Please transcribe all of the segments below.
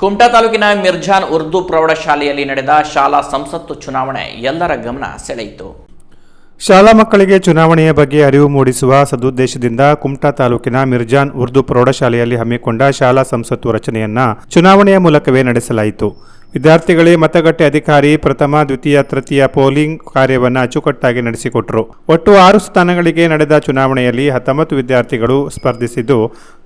ಕುಮಟಾ ತಾಲೂಕಿನ ಮಿರ್ಜಾನ್ ಉರ್ದು ಪ್ರೌಢಶಾಲೆಯಲ್ಲಿ ನಡೆದ ಶಾಲಾ ಸಂಸತ್ತು ಚುನಾವಣೆ ಎಲ್ಲರ ಗಮನ ಸೆಳೆಯಿತು. ಶಾಲಾ ಮಕ್ಕಳಿಗೆ ಚುನಾವಣೆಯ ಬಗ್ಗೆ ಅರಿವು ಮೂಡಿಸುವ ಸದುದ್ದೇಶದಿಂದ ಕುಮಟಾ ತಾಲೂಕಿನ ಮಿರ್ಜಾನ್ ಉರ್ದು ಪ್ರೌಢಶಾಲೆಯಲ್ಲಿ ಹಮ್ಮಿಕೊಂಡ ಶಾಲಾ ಸಂಸತ್ತು ರಚನೆಯನ್ನ ಚುನಾವಣೆಯ ಮೂಲಕವೇ ನಡೆಸಲಾಯಿತು. ವಿದ್ಯಾರ್ಥಿಗಳೇ ಮತಗಟ್ಟೆ ಅಧಿಕಾರಿ, ಪ್ರಥಮ, ದ್ವಿತೀಯ, ತೃತೀಯ ಪೋಲಿಂಗ್ ಕಾರ್ಯವನ್ನು ಅಚ್ಚುಕಟ್ಟಾಗಿ ನಡೆಸಿಕೊಟ್ಟರು ಒಟ್ಟು ಆರು ಸ್ಥಾನಗಳಿಗೆ ನಡೆದ ಚುನಾವಣೆಯಲ್ಲಿ ಹತ್ತೊಂಬತ್ತು ವಿದ್ಯಾರ್ಥಿಗಳು ಸ್ಪರ್ಧಿಸಿದ್ದು,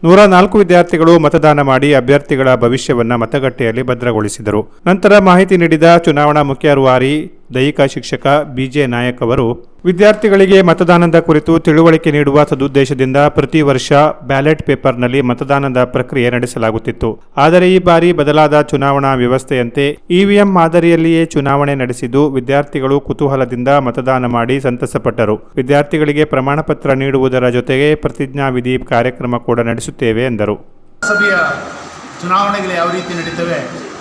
ನೂರ ನಾಲ್ಕು ವಿದ್ಯಾರ್ಥಿಗಳು ಮತದಾನ ಮಾಡಿ ಅಭ್ಯರ್ಥಿಗಳ ಭವಿಷ್ಯವನ್ನು ಮತಗಟ್ಟೆಯಲ್ಲಿ ಭದ್ರಗೊಳಿಸಿದರು. ನಂತರ ಮಾಹಿತಿ ನೀಡಿದ ಚುನಾವಣಾ ಮುಖ್ಯ ರೂವಾರಿ ದೈಹಿಕ ಶಿಕ್ಷಕ ಬಿಜೆ ನಾಯಕ್ ಅವರು, ವಿದ್ಯಾರ್ಥಿಗಳಿಗೆ ಮತದಾನದ ಕುರಿತು ತಿಳುವಳಿಕೆ ನೀಡುವ ಸದುದ್ದೇಶದಿಂದ ಪ್ರತಿ ವರ್ಷ ಬ್ಯಾಲೆಟ್ ಪೇಪರ್ನಲ್ಲಿ ಮತದಾನದ ಪ್ರಕ್ರಿಯೆ ನಡೆಸಲಾಗುತ್ತಿತ್ತು. ಆದರೆ ಈ ಬಾರಿ ಬದಲಾದ ಚುನಾವಣಾ ವ್ಯವಸ್ಥೆಯಂತೆ ಇವಿಎಂ ಮಾದರಿಯಲ್ಲಿಯೇ ಚುನಾವಣೆ ನಡೆಸಿದ್ದು ವಿದ್ಯಾರ್ಥಿಗಳು ಕುತೂಹಲದಿಂದ ಮತದಾನ ಮಾಡಿ ಸಂತಸಪಟ್ಟರು. ವಿದ್ಯಾರ್ಥಿಗಳಿಗೆ ಪ್ರಮಾಣ ಪತ್ರ ನೀಡುವುದರ ಜೊತೆಗೆ ಪ್ರತಿಜ್ಞಾವಿಧಿ ಕಾರ್ಯಕ್ರಮ ಕೂಡ ನಡೆಸುತ್ತೇವೆ ಎಂದರು. ಚುನಾವಣೆಗಳು ಯಾವ ರೀತಿ ನಡೀತವೆ,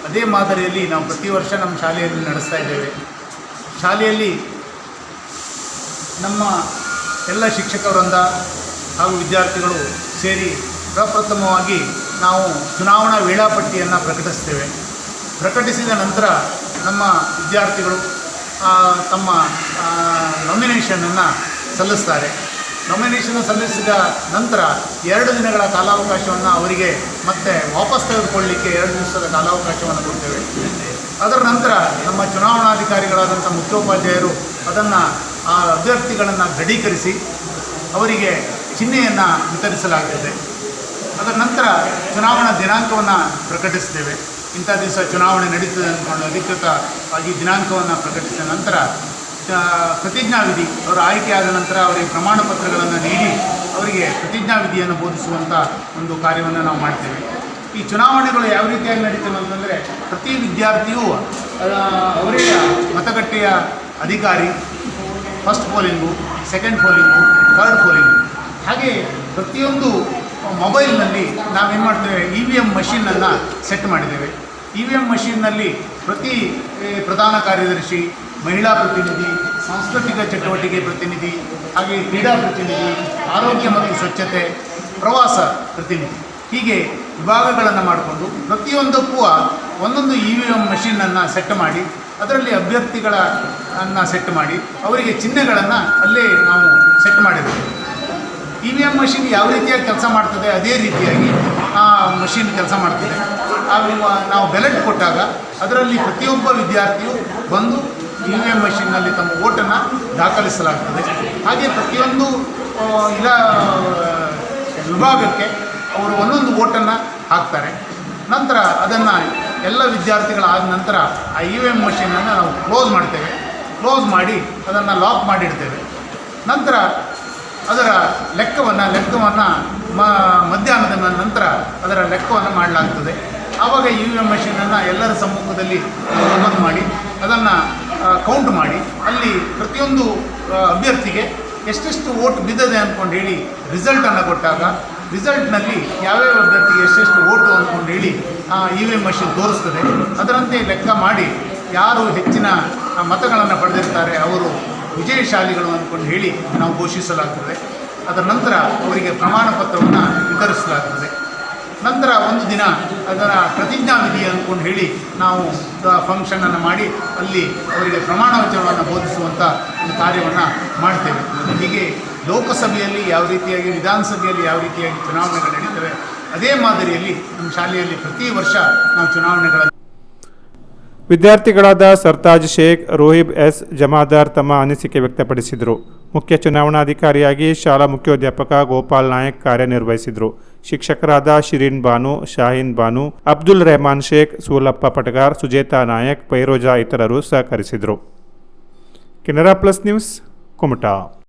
ಅದೇ ಮಾದರಿಯಲ್ಲಿ ನಾವು ಪ್ರತಿ ವರ್ಷ ನಮ್ಮ ಶಾಲೆಯಲ್ಲಿ ನಡೆಸ್ತಾ ಇದ್ದೇವೆ. ಶಾಲೆಯಲ್ಲಿ ನಮ್ಮ ಎಲ್ಲ ಶಿಕ್ಷಕ ವೃಂದ ಹಾಗೂ ವಿದ್ಯಾರ್ಥಿಗಳು ಸೇರಿ ಪ್ರಪ್ರಥಮವಾಗಿ ನಾವು ಚುನಾವಣಾ ವೇಳಾಪಟ್ಟಿಯನ್ನು ಪ್ರಕಟಿಸ್ತೇವೆ. ಪ್ರಕಟಿಸಿದ ನಂತರ ನಮ್ಮ ವಿದ್ಯಾರ್ಥಿಗಳು ತಮ್ಮ ನಾಮಿನೇಷನನ್ನು ಸಲ್ಲಿಸ್ತಾರೆ. ನಾಮಿನೇಷನ್ ಸಲ್ಲಿಸಿದ ನಂತರ ಎರಡು ದಿನಗಳ ಕಾಲಾವಕಾಶವನ್ನು ಅವರಿಗೆ ಮತ್ತೆ ವಾಪಸ್ ತೆಗೆದುಕೊಳ್ಳಲಿಕ್ಕೆ ಎರಡು ದಿವಸದ ಕಾಲಾವಕಾಶವನ್ನು ಕೊಡ್ತೇವೆ. ಅದರ ನಂತರ ನಮ್ಮ ಚುನಾವಣಾಧಿಕಾರಿಗಳಾದಂಥ ಮುಖ್ಯೋಪಾಧ್ಯಾಯರು ಅದನ್ನು ಆ ಅಭ್ಯರ್ಥಿಗಳನ್ನು ದೃಢೀಕರಿಸಿ ಅವರಿಗೆ ಚಿಹ್ನೆಯನ್ನು ವಿತರಿಸಲಾಗುತ್ತದೆ. ಅದರ ನಂತರ ಚುನಾವಣಾ ದಿನಾಂಕವನ್ನು ಪ್ರಕಟಿಸ್ತೇವೆ. ಇಂಥ ದಿವಸ ಚುನಾವಣೆ ನಡೀತದೆ ಅಂದ್ಕೊಂಡು ಅಧಿಕೃತವಾಗಿ ದಿನಾಂಕವನ್ನು ಪ್ರಕಟಿಸಿದ ನಂತರ ಪ್ರತಿಜ್ಞಾವಿಧಿ. ಅವರು ಆಯ್ಕೆಯಾದ ನಂತರ ಅವರಿಗೆ ಪ್ರಮಾಣ ಪತ್ರಗಳನ್ನು ನೀಡಿ ಅವರಿಗೆ ಪ್ರತಿಜ್ಞಾವಿಧಿಯನ್ನು ಬೋಧಿಸುವಂಥ ಒಂದು ಕಾರ್ಯವನ್ನು ನಾವು ಮಾಡ್ತೇವೆ. ಈ ಚುನಾವಣೆಗಳು ಯಾವ ರೀತಿಯಾಗಿ ನಡೀತವೆ ಅಂತಂದರೆ, ಪ್ರತಿ ವಿದ್ಯಾರ್ಥಿಯು ಅವರೇ ಮತಗಟ್ಟೆಯ ಅಧಿಕಾರಿ first polling second polling third polling ಹಾಗೆ ಪ್ರತಿಯೊಂದು ಮೊಬೈಲ್ನಲ್ಲಿ ನಾವೇನು ಮಾಡ್ತೇವೆ ಇ ವಿ ಎಂ ಮಷಿನನ್ನು ಸೆಟ್ ಮಾಡಿದ್ದೇವೆ. ಇ ವಿ ಎಂ ಮಷಿನ್ನಲ್ಲಿ ಪ್ರತಿ, ಪ್ರಧಾನ ಕಾರ್ಯದರ್ಶಿ ಮಹಿಳಾ ಪ್ರತಿನಿಧಿ, ಸಾಂಸ್ಕೃತಿಕ ಚಟುವಟಿಕೆ ಪ್ರತಿನಿಧಿ, ಹಾಗೆ ಕ್ರೀಡಾ ಪ್ರತಿನಿಧಿ, ಆರೋಗ್ಯ ಮತ್ತು ಸ್ವಚ್ಛತೆ ಪ್ರವಾಸ ಪ್ರತಿನಿಧಿ. ಹೀಗೆ ವಿಭಾಗಗಳನ್ನು ಮಾಡಿಕೊಂಡು ಪ್ರತಿಯೊಂದಕ್ಕೂ ಒಂದೊಂದು ಇ ವಿ ಎಂ ಮಷಿನನ್ನು ಸೆಟ್ ಮಾಡಿ, ಅದರಲ್ಲಿ ಅಭ್ಯರ್ಥಿಗಳ ಅನ್ನು ಸೆಟ್ ಮಾಡಿ, ಅವರಿಗೆ ಚಿಹ್ನೆಗಳನ್ನು ಅಲ್ಲೇ ನಾವು ಸೆಟ್ ಮಾಡಿದ್ದೇವೆ ಇ ವಿ ಎಂ ಮಷಿನ್ ಯಾವ ರೀತಿಯಾಗಿ ಕೆಲಸ ಮಾಡ್ತದೆ, ಅದೇ ರೀತಿಯಾಗಿ ಆ ಮಷಿನ್ ಕೆಲಸ ಮಾಡ್ತದೆ. ನಾವು ಬೆಲೆಟ್ ಕೊಟ್ಟಾಗ ಅದರಲ್ಲಿ ಪ್ರತಿಯೊಬ್ಬ ವಿದ್ಯಾರ್ಥಿಯು ಬಂದು ಇ ವಿ ಎಂ ಮಷಿನ್ನಲ್ಲಿ ತಮ್ಮ ಓಟನ್ನು ದಾಖಲಿಸಲಾಗ್ತದೆ. ಹಾಗೆ ಪ್ರತಿಯೊಂದು ಇಲ್ಲ ವಿಭಾಗಕ್ಕೆ ಅವರು ಒಂದೊಂದು ಓಟನ್ನು ಹಾಕ್ತಾರೆ. ನಂತರ ಅದನ್ನು ಎಲ್ಲ ವಿದ್ಯಾರ್ಥಿಗಳಾದ ನಂತರ ಆ ಇ ವಿ ಎಂ ಮಷಿನನ್ನು ನಾವು ಕ್ಲೋಸ್ ಮಾಡ್ತೇವೆ. ಕ್ಲೋಸ್ ಮಾಡಿ ಅದನ್ನು ಲಾಕ್ ಮಾಡಿಡ್ತೇವೆ. ನಂತರ ಅದರ ಲೆಕ್ಕವನ್ನು ಲೆಕ್ಕವನ್ನು ಮಧ್ಯಾಹ್ನದ ನಂತರ ಅದರ ಲೆಕ್ಕವನ್ನು ಮಾಡಲಾಗ್ತದೆ. ಆವಾಗ ಇ ವಿ ಎಂ ಮಷಿನನ್ನು ಎಲ್ಲರ ಸಮ್ಮುಖದಲ್ಲಿ ಓಪನ್ ಮಾಡಿ ಅದನ್ನು ಕೌಂಟ್ ಮಾಡಿ. ಅಲ್ಲಿ ಪ್ರತಿಯೊಂದು ಅಭ್ಯರ್ಥಿಗೆ ಎಷ್ಟೆಷ್ಟು ಓಟ್ ಬಿದ್ದಿದೆ ಅಂದ್ಕೊಂಡು ಹೇಳಿ ರಿಸಲ್ಟನ್ನು ಕೊಟ್ಟಾಗ, ರಿಸಲ್ಟ್ನಲ್ಲಿ ಯಾವ್ಯಾವ ಅಭ್ಯರ್ಥಿಗೆ ಎಷ್ಟೆಷ್ಟು ಓಟು ಅಂದ್ಕೊಂಡು ಹೇಳಿ ಇ ವಿ ಎಂ ಮಷಿನ್ ತೋರಿಸ್ತದೆ. ಅದರಂತೆ ಲೆಕ್ಕ ಮಾಡಿ ಯಾರು ಹೆಚ್ಚಿನ ಮತಗಳನ್ನು ಪಡೆದಿರ್ತಾರೆ, ಅವರು ವಿಜಯಶಾಲಿಗಳು ಅಂದ್ಕೊಂಡು ಹೇಳಿ ನಾವು ಘೋಷಿಸಲಾಗ್ತದೆ. ಅದರ ನಂತರ ಅವರಿಗೆ ಪ್ರಮಾಣ ಪತ್ರವನ್ನು ವಿತರಿಸಲಾಗ್ತದೆ. ನಂತರ ಒಂದು ದಿನ ಅದರ ಪ್ರತಿಜ್ಞಾವಿಧಿ ಅಂದ್ಕೊಂಡು ಹೇಳಿ ನಾವು ಫಂಕ್ಷನನ್ನು ಮಾಡಿ ಅಲ್ಲಿ ಅವರಿಗೆ ಪ್ರಮಾಣ ವಚನವನ್ನು ಬೋಧಿಸುವಂಥ ಒಂದು ಕಾರ್ಯವನ್ನು ಮಾಡ್ತೇವೆ. ಹೀಗೆ ಲೋಕಸಭೆಯಲ್ಲಿ ಯಾವ ರೀತಿಯಾಗಿ, ವಿಧಾನಸಭೆಯಲ್ಲಿ ಯಾವ ರೀತಿಯಾಗಿ ಚುನಾವಣೆಗಳು ನಡೀತವೆ, ಅದೇ ಮಾದರಿಯಲ್ಲಿ ನಮ್ಮ ಶಾಲೆಯಲ್ಲಿ ಪ್ರತಿ ವರ್ಷ ನಾವು ಚುನಾವಣೆಗಳನ್ನು ವಿದ್ಯಾರ್ಥಿಗಳಾದ ಸರ್ತಾಜ್ ಶೇಖ್, ರೋಹಿಬ್ ಎಸ್ ಜಮಾದಾರ್ ತಮ್ಮ ಅನಿಸಿಕೆ ವ್ಯಕ್ತಪಡಿಸಿದರು. ಮುಖ್ಯ ಚುನಾವಣಾಧಿಕಾರಿಯಾಗಿ ಶಾಲಾ ಮುಖ್ಯೋಧ್ಯಾಪಕ ಗೋಪಾಲ್ ನಾಯಕ್ ಕಾರ್ಯನಿರ್ವಹಿಸಿದರು. ಶಿಕ್ಷಕರಾದ ಶಿರೀನ್ ಬಾನು, ಶಾಹೀನ್ ಬಾನು, ಅಬ್ದುಲ್ ರೆಹಮಾನ್ ಶೇಖ್, ಸೂಲಪ್ಪ ಪಟಗಾರ್, ಸುಜೇತಾ ನಾಯಕ್ ಪೈರೋಜಾ ಇತರರು ಸಹಕರಿಸಿದರು. Canara plus news, Kumta.